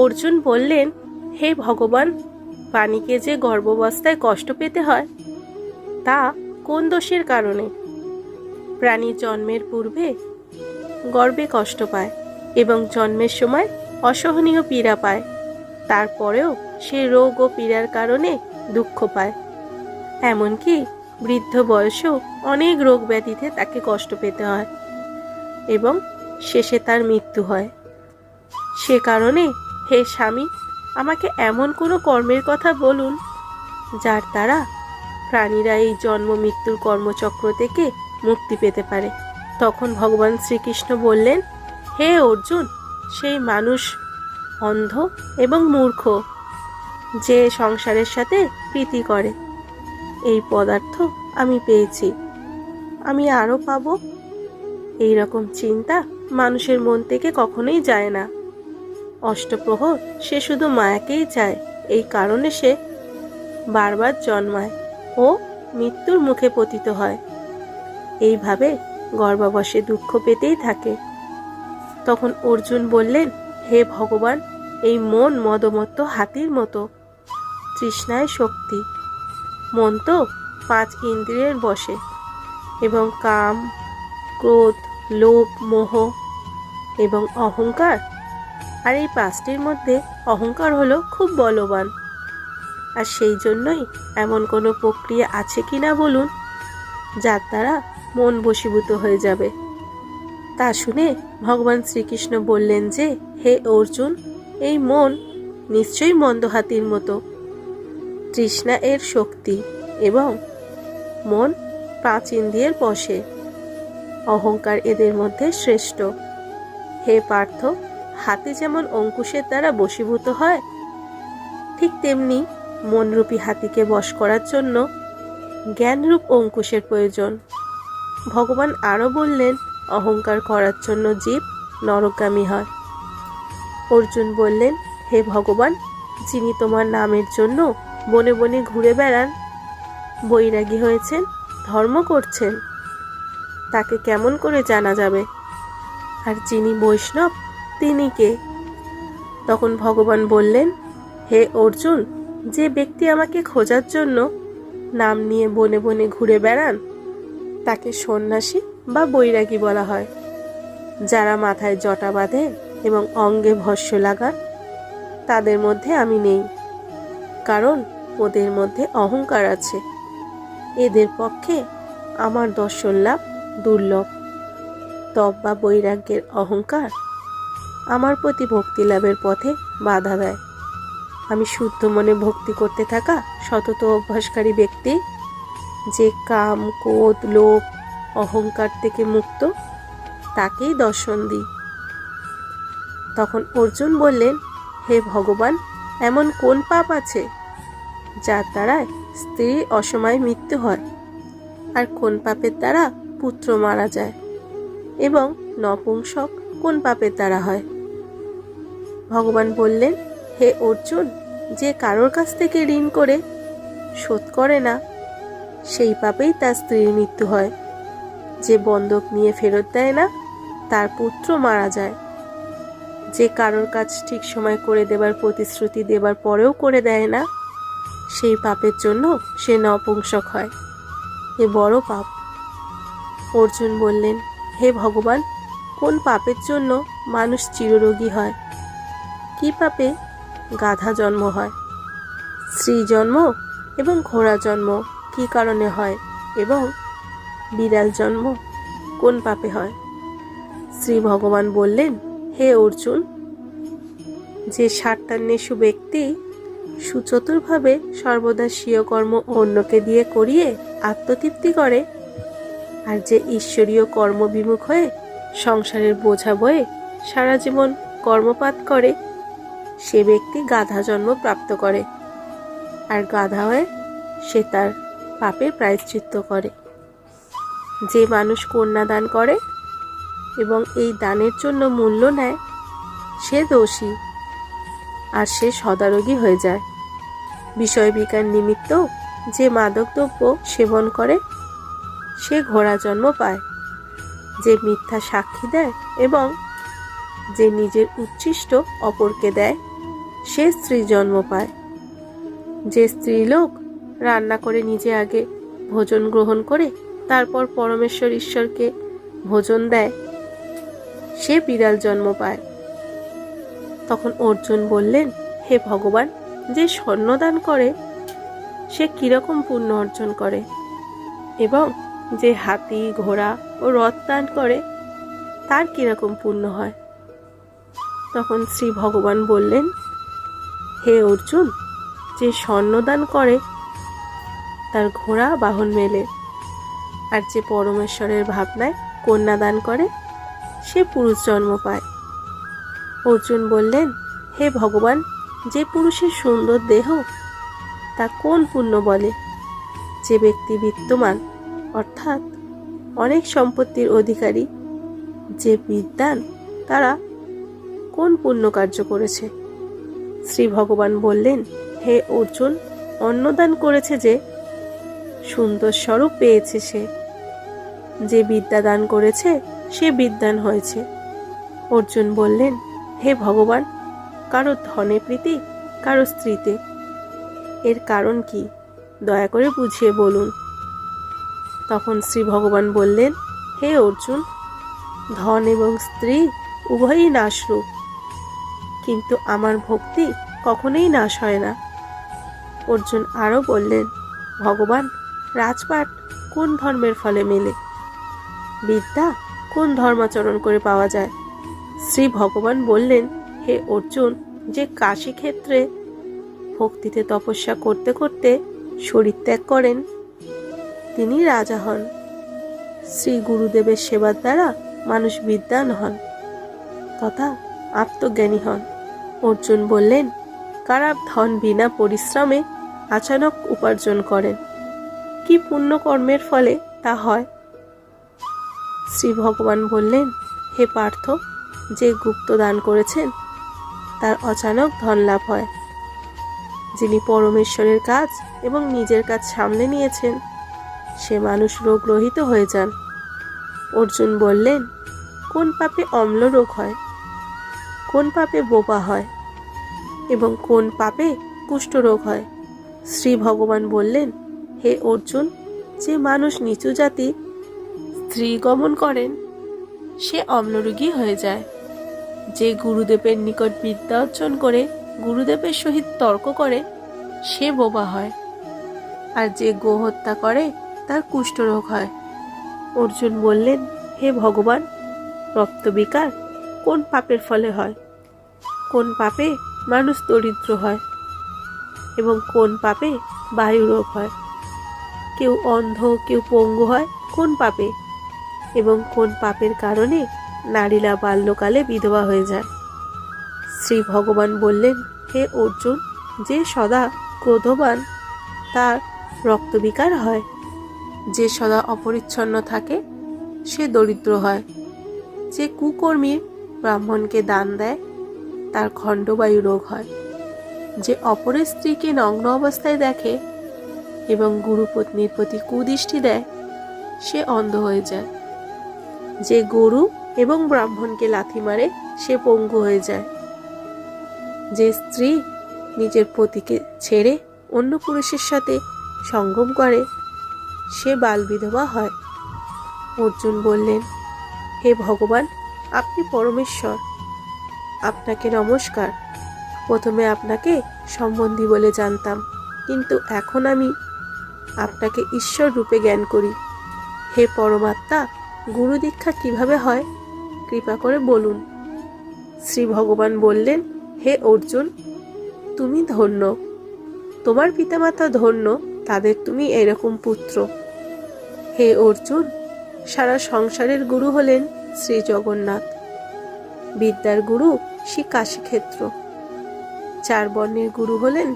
অর্জুন বললেন, হে ভগবান প্রাণীকে যে গর্ভাবস্থায় কষ্ট পেতে হয়, তা কোন দোষের কারণে? প্রাণী জন্মের পূর্বে গর্বে কষ্ট পায় এবং জন্মের সময় অসহনীয় পীড়া পায়। তারপরেও সে রোগ ও পীড়ার কারণে দুঃখ পায়। এমনকি বৃদ্ধ বয়সেও অনেক রোগ ব্যাধিতে তাকে কষ্ট পেতে হয় এবং শেষে তার মৃত্যু হয়। সে কারণে হে স্বামী, আমাকে এমন কোনো কর্মের কথা বলুন, যার দ্বারা প্রাণীরা এই জন্ম মৃত্যুর কর্মচক্র থেকে মুক্তি পেতে পারে। তখন ভগবান শ্রীকৃষ্ণ বললেন, হে অর্জুন, সেই মানুষ অন্ধ এবং মূর্খ, যে সংসারের সাথে প্রীতি করে। এই পদার্থ আমি পেয়েছি। আমি আরও পাব? এই রকম চিন্তা মানুষের মন থেকে কখনোই যায় না। অষ্টপ্রহর, সে শুধু মায়াকেই চায়। এই কারণে সে বারবার জন্মায় ও মৃত্যুর মুখে পতিত হয়। এইভাবে গর্ভাবশে দুঃখ পেতেই থাকে। তখন অর্জুন বললেন, হে ভগবান, এই মন মদমত্ত হাতির মতো। তৃষ্ণায় শক্তি। মন তো পাঁচ ইন্দ্রিয়ের বসে। এবং কাম, ক্রোধ, লোভ, মোহ এবং অহংকার আর এই পাঁচটির মধ্যে অহংকার হলো খুব বলবান। আর সেই জন্যই এমন কোনো প্রক্রিয়া আছে কি না বলুন, যার দ্বারা মন বশীভূত হয়ে যাবে। তা শুনে ভগবান শ্রীকৃষ্ণ বললেন যে, হে অর্জুন, এই মন নিশ্চয়ই মন্দ হাতির মতো। তৃষ্ণা এর শক্তি এবং মন পাঁচ ইন্দ্রিয়ের বসে। অহংকার এদের মধ্যে শ্রেষ্ঠ। হে পার্থ হাতি যেমন অঙ্কুশের দ্বারা বশীভূত হয়, ঠিক তেমনি মনরূপী হাতিকে বশ করার জন্য জ্ঞানরূপ অঙ্কুশের প্রয়োজন। ভগবান আরও বললেন, অহংকার করার জন্য জীব নরকগামী হয়। অর্জুন বললেন, হে ভগবান, যিনি তোমার নামের জন্য বনে বনে ঘুরে বেড়ান, বৈরাগী হয়েছেন, ধর্ম করছেন, তাকে কেমন করে জানা যাবে? আর যিনি বৈষ্ণব তিনি কে তখন ভগবান বললেন, হে অর্জুন, যে ব্যক্তি আমাকে খোঁজার জন্য নাম নিয়ে বনে বনে ঘুরে বেড়ান, তাকে সন্ন্যাসী বা বৈরাগী বলা হয়। যারা মাথায় জটা বাঁধে এবং অঙ্গে ভস্য লাগান, তাদের মধ্যে আমি নেই, কারণ ওদের মধ্যে অহংকার আছে। এদের পক্ষে আমার দর্শন লাভ দুর্লভ। তপ বা বৈরাগ্যের অহংকার আমার প্রতি ভক্তি লাভের পথে বাধা দেয়। আমি শুদ্ধ মনে ভক্তি করতে থাকা সতত অভ্যাসকারী ব্যক্তি। যে কাম, ক্রোধ, লোভ, অহংকার থেকে মুক্ত, তাকেই দর্শন দিই। তখন অর্জুন বললেন, হে ভগবান, এমন কোন পাপ আছে যার দ্বারায় স্ত্রী অসময় মৃত্যু হয়? আর কোন পাপের দ্বারা পুত্র মারা যায়? এবং নপুংসক কোন পাপের দ্বারা হয়? ভগবান বললেন, হে অর্জুন, যে কারোর কাছ থেকে ঋণ করে শোধ করে না, সেই পাপেই তার স্ত্রীর মৃত্যু হয়। যে বন্ধক নিয়ে ফেরত দেয় না, তার পুত্র মারা যায়। যে কারোর কাজ ঠিক সময় করে দেবার প্রতিশ্রুতি দেবার পরেও করে দেয় না, সেই পাপের জন্য সে নপুংসক হয়। এ বড় পাপ। অর্জুন বললেন, হে ভগবান কোন পাপের জন্য মানুষ চিররোগী হয়? কি পাপে গাধা জন্ম হয়? স্ত্রী জন্ম এবং ঘোড়া জন্ম কি কারণে হয় এবং বিড়াল জন্ম কোন পাপে হয়? শ্রী ভগবান বললেন, হে অর্জুন, যে সাত্তান্বেষু ব্যক্তি সুচতুরভাবে সর্বদা স্বীয় কর্ম অন্যকে দিয়ে করিয়ে আত্মতৃপ্তি করে, আর যে ঈশ্বরীয় কর্মবিমুখ হয়ে সংসারের বোঝা বয়ে সারা জীবন কর্মপাত করে, সে ব্যক্তি গাধা জন্ম প্রাপ্ত করে। আর গাধা হয়ে সে তার পাপের প্রায়শ্চিত্ত করে। যে মানুষ কন্যা দান করে এবং এই দানের জন্য মূল্য নেয়, সে দোষী আর সে সদারোগী হয়ে যায়। বিষয় বিকার নিমিত্ত যে মাদক দ্রব্য সেবন করে, সে ঘোড়া জন্ম পায়। যে মিথ্যা সাক্ষী দেয় এবং যে নিজের উচ্ছিষ্ট অপরকে দেয়, সে স্ত্রী জন্ম পায়। যে স্ত্রীলোক রান্না করে নিজে আগে ভোজন গ্রহণ করে, তারপর পরমেশ্বর ঈশ্বরকে ভোজন দেয়, সে বিড়াল জন্ম পায়। তখন অর্জুন বললেন, হে ভগবান, যে স্বর্ণদান করে, সে কীরকম পুণ্য অর্জন করে? এবং যে হাতি, ঘোড়া ও রথ দান করে, তার কীরকম পুণ্য হয়? তখন শ্রী ভগবান বললেন, হে অর্জুন, যে স্বর্ণদান করে, তার ঘোড়া বাহন মেলে, আর যে পরমেশ্বরের ভাবনায় কন্যা দান করে, সে পুরুষ জন্ম পায়। অর্জুন বললেন, হে ভগবান, যে পুরুষের সুন্দর দেহ, তা কোন পুণ্য বলে? যে ব্যক্তি বিত্তমান, অর্থাৎ অনেক সম্পত্তির অধিকারী যে বিদ্যান, তারা কোন পুণ্য কার্য করেছে? শ্রী ভগবান বললেন, হে অর্জুন, অন্নদান করেছে যে সুন্দর স্বরূপ পেয়েছে সে। যে বিদ্যা দান করেছে, সে বিদ্যান হয়েছে। অর্জুন বললেন, হে ভগবান, কারও ধনে প্রীতি, কারও স্ত্রীতে। এর কারণ কি? দয়া করে বুঝিয়ে বলুন। তখন শ্রী ভগবান বললেন, হে অর্জুন, ধন এবং স্ত্রী উভয়ই নাশরূপ। কিন্তু আমার ভক্তি কখনোই নাশ হয় না। অর্জুন আরও বললেন, ভগবান, রাজপাট কোন ধর্মের ফলে মেলে? বিদ্যা কোন ধর্মাচরণ করে পাওয়া যায়? শ্রী ভগবান বললেন, হে অর্জুন, যে কাশী ক্ষেত্রে ভক্তিতে তপস্যা করতে করতে শরীর ত্যাগ করেন তিনি রাজা হন। শ্রী গুরুদেবের সেবার দ্বারা মানুষ বিদ্যান হন তথা আত্মজ্ঞানী হন। অর্জুন বললেন কারা ধন বিনা পরিশ্রমে আচানক উপার্জন করেন। কি পুণ্যকর্মের ফলে তা হয়? শ্রী ভগবান বললেন, হে পার্থ, যে গুপ্ত দান করেছেন, তার অচানক ধন লাভ হয়। যিনি পরমেশ্বরের কাজ এবং নিজের কাজ সামলে নিয়েছেন সে মানুষ রোগরহিত হয়ে যান। অর্জুন বললেন, কোন পাপে অম্ল রোগ হয়? কোন পাপে বোবা হয়? এবং কোন পাপে কুষ্ঠরোগ হয়? শ্রী ভগবান বললেন, হে অর্জুন, যে মানুষ নিচু জাতি, স্ত্রী গমন করেন, সে অম্লরোগী হয়ে যায়। যে গুরুদেবের নিকট বিদ্যা অর্জন করে, গুরুদেবের সহিত তর্ক করে, সে বোবা হয়। আর যে গোহত্যা করে তার কুষ্ঠরোগ হয়। অর্জুন বললেন, হে ভগবান রক্তবিকার কোন পাপের ফলে হয়? কোন পাপে মানুষ দরিদ্র হয়? এবং কোন পাপে বায়ু রোগ হয়? কেউ অন্ধ, কেউ পঙ্গু হয়, কোন পাপে? এবং কোন পাপের কারণে নারীরা বাল্যকালে বিধবা হয়ে যায়? শ্রী ভগবান বললেন, হে অর্জুন, যে সদা ক্রোধবান, তার রক্তবিকার হয়? যে সদা অপরিচ্ছন্ন থাকে, সে দরিদ্র হয়। যে কুকর্মী ব্রাহ্মণকে দান দেয়, তার খণ্ডবায়ু রোগ হয়। যে অপরের স্ত্রীকে নগ্ন অবস্থায় দেখে এবং গুরুপত্নীর প্রতি কুদৃষ্টি দেয়, সে অন্ধ হয়ে যায়। যে গরু এবং ব্রাহ্মণকে লাথি মারে, সে পঙ্গু হয়ে যায়। যে স্ত্রী নিজের পতিকে ছেড়ে অন্য পুরুষের সাথে সঙ্গম করে সে বাল বিধবা হয়। অর্জুন বললেন, হে ভগবান, আপনি পরমেশ্বর। আপনাকে নমস্কার। প্রথমে আপনাকে সম্বন্ধী বলে জানতাম, কিন্তু এখন আমি আপনাকে ঈশ্বর রূপে জ্ঞান করি। হে পরমাত্মা, গুরু দীক্ষা কীভাবে হয়, কৃপা করে বলুন। শ্রী ভগবান বললেন, হে অর্জুন, তুমি ধন্য। তোমার পিতামাতা ধন্য, তাদের তুমি এরকম পুত্র। হে অর্জুন, সারা সংসারের গুরু হলেন শ্রী জগন্নাথ। বিদ্যার গুরু শ্রী কাশীক্ষেত্র। চার বর্ণের গুরু হলেন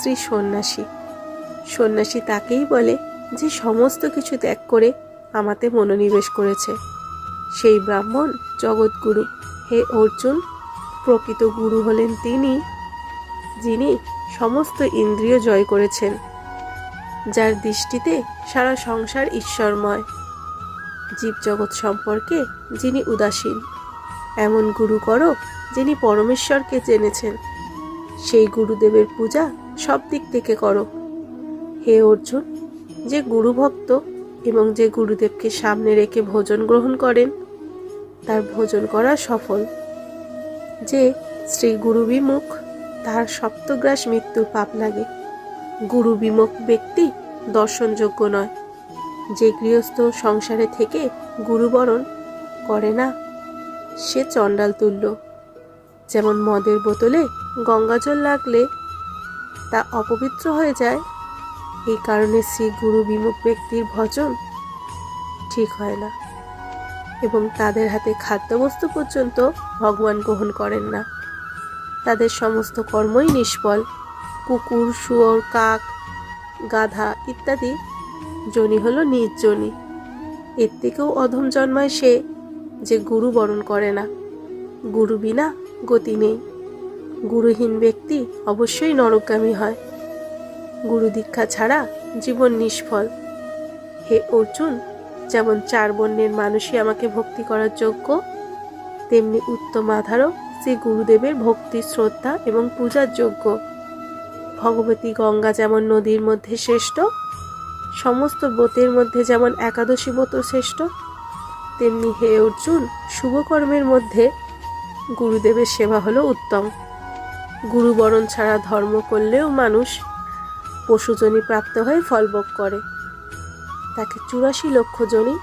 শ্রী সন্ন্যাসী। সন্ন্যাসী তাকেই বলে যে সমস্ত কিছু ত্যাগ করে আমাতে মনোনিবেশ করেছে। সেই ব্রাহ্মণ জগৎগুরু। হে অর্জুন, প্রকৃত গুরু হলেন তিনি, যিনি সমস্ত ইন্দ্রিয় জয় করেছেন। যার দৃষ্টিতে সারা সংসার ঈশ্বরময়। জীবজগৎ সম্পর্কে যিনি উদাসীন, এমন গুরু করো যিনি পরমেশ্বরকে জেনেছেন। সেই গুরুদেবের পূজা সব দিক থেকে করো। হে অর্জুন, যে গুরুভক্ত এবং যে গুরুদেবকে সামনে রেখে ভোজন গ্রহণ করেন, তার ভোজন করা সফল। যে শ্রী গুরু বিমুখ তার সপ্তগ্রাস মৃত্যুর পাপ লাগে। গুরু বিমুখ ব্যক্তি দর্শনযোগ্য নয়। যে গৃহস্থ সংসারে থেকে গুরুবরণ করে না, সে চণ্ডাল তুল্য। যেমন মদের বোতলে গঙ্গাজল লাগলে তা অপবিত্র হয়ে যায়, এই কারণে শ্রী গুরু বিমুখ ব্যক্তির ভজন ঠিক হয় না এবং তাদের হাতে খাদ্যবস্তু পর্যন্ত ভগবান গ্রহণ করেন না। তাদের সমস্ত কর্মই নিষ্ফল। কুকুর, শুয়োর, কাক, গাধা ইত্যাদি জনি হলো নিজ জনি। এর থেকেও অধম জন্মায় সে যে গুরু বরণ করে না। গুরু বিনা গতি নেই। গুরুহীন ব্যক্তি অবশ্যই নরকগামী হয়। গুরু দীক্ষা ছাড়া জীবন নিষ্ফল। হে অর্জুন, যেমন চার বর্ণের মানুষই আমাকে ভক্তি করার যোগ্য, তেমনি উত্তম আধারও শ্রী গুরুদেবের ভক্তি, শ্রদ্ধা এবং পূজার যোগ্য। ভগবতী গঙ্গা যেমন নদীর মধ্যে শ্রেষ্ঠ, সমস্ত ব্রতের মধ্যে যেমন একাদশী ব্রত শ্রেষ্ঠ, তেমনি হে অর্জুন, শুভকর্মের মধ্যে গুরুদেবের সেবা হলো উত্তম। গুরুবরণ ছাড়া ধর্ম করলেও মানুষ পশুজনী প্রাপ্ত হয়ে ফলভোগ করে। তাকে চুরাশি লক্ষ জনই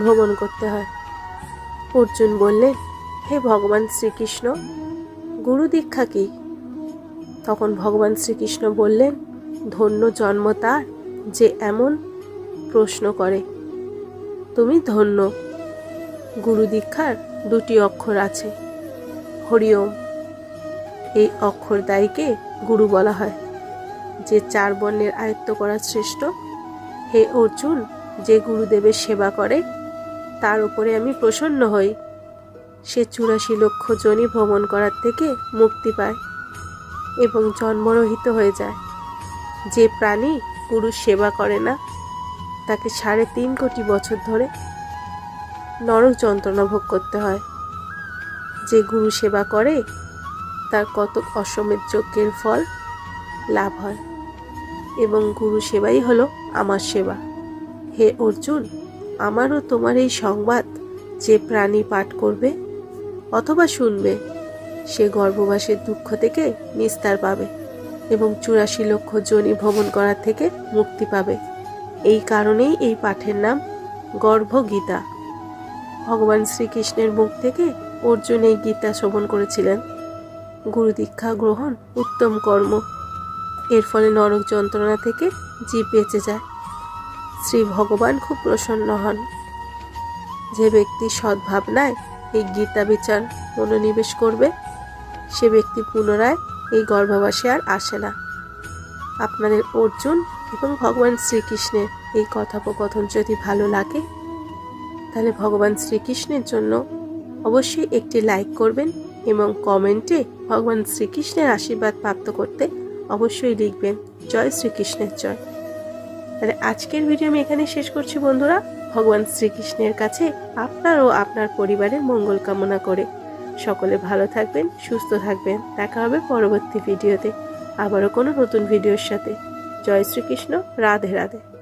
ভ্রমণ করতে হয়। অর্জুন বললেন, হে ভগবান শ্রীকৃষ্ণ, গুরু দীক্ষা কি? তখন ভগবান শ্রীকৃষ্ণ বললেন, ধন্য জন্ম তার যে এমন প্রশ্ন করে। তুমি ধন্য। গুরু দীক্ষার দুটি অক্ষর আছে। হরিওম। এই অক্ষর দায়ীকে গুরু বলা হয়। যে চার বর্ণের আয়ত্ত করা শ্রেষ্ঠ, হে অর্জুন, যে গুরুদেবের সেবা করে, তার উপরে আমি প্রসন্ন হই। সে চুরাশি লক্ষ জনই ভ্রমণ করার থেকে মুক্তি পায়। এবং জন্মরহিত হয়ে যায়। যে প্রাণী গুরুর সেবা করে না, তাকে সাড়ে তিন কোটি বছর ধরে নরক যন্ত্রণা ভোগ করতে হয়। যে গুরু সেবা করে, তার কত অসমের যজ্ঞের ফল লাভ হয়। এবং গুরু সেবাই হলো আমার সেবা। হে অর্জুন, আমারও তোমার এই সংবাদ যে প্রাণী পাঠ করবে অথবা শুনবে সে গর্ভবাসের দুঃখ থেকে নিস্তার পাবে এবং চুরাশি লক্ষ জনি ভ্রমণ করার থেকে মুক্তি পাবে। এই কারণেই এই পাঠের নাম গর্ভগীতা। ভগবান শ্রীকৃষ্ণের মুখ থেকে অর্জুন এই গীতা শ্রবণ করেছিলেন। গুরু দীক্ষা গ্রহণ উত্তম কর্ম। এর ফলে নরক যন্ত্রণা থেকে জীব বেঁচে যায়। শ্রী ভগবান খুব প্রসন্ন হন। যে ব্যক্তি সদ্ভাবনায় এই গীতা বিচার মনোনিবেশ করবে সে ব্যক্তি পুনরায় এই গর্ভবাসে আর আসে না। আপনাদের অর্জুন এবং ভগবান শ্রীকৃষ্ণের এই কথোপকথন যদি ভালো লাগে, তাহলে ভগবান শ্রীকৃষ্ণের জন্য অবশ্যই একটি লাইক করবেন এবং কমেন্টে ভগবান শ্রীকৃষ্ণের আশীর্বাদ প্রাপ্ত করতে অবশ্যই লিখবেন, জয় শ্রীকৃষ্ণের জয়। তাহলে আজকের ভিডিও আমি এখানে শেষ করছি বন্ধুরা। ভগবান শ্রীকৃষ্ণের কাছে আপনার ও আপনার পরিবারের মঙ্গল কামনা করে সকলে ভালো থাকবেন, সুস্থ থাকবেন। দেখা হবে পরবর্তী ভিডিওতে। আবারও কোনো নতুন ভিডিওর সাথে। জয় শ্রীকৃষ্ণ, রাধে রাধে।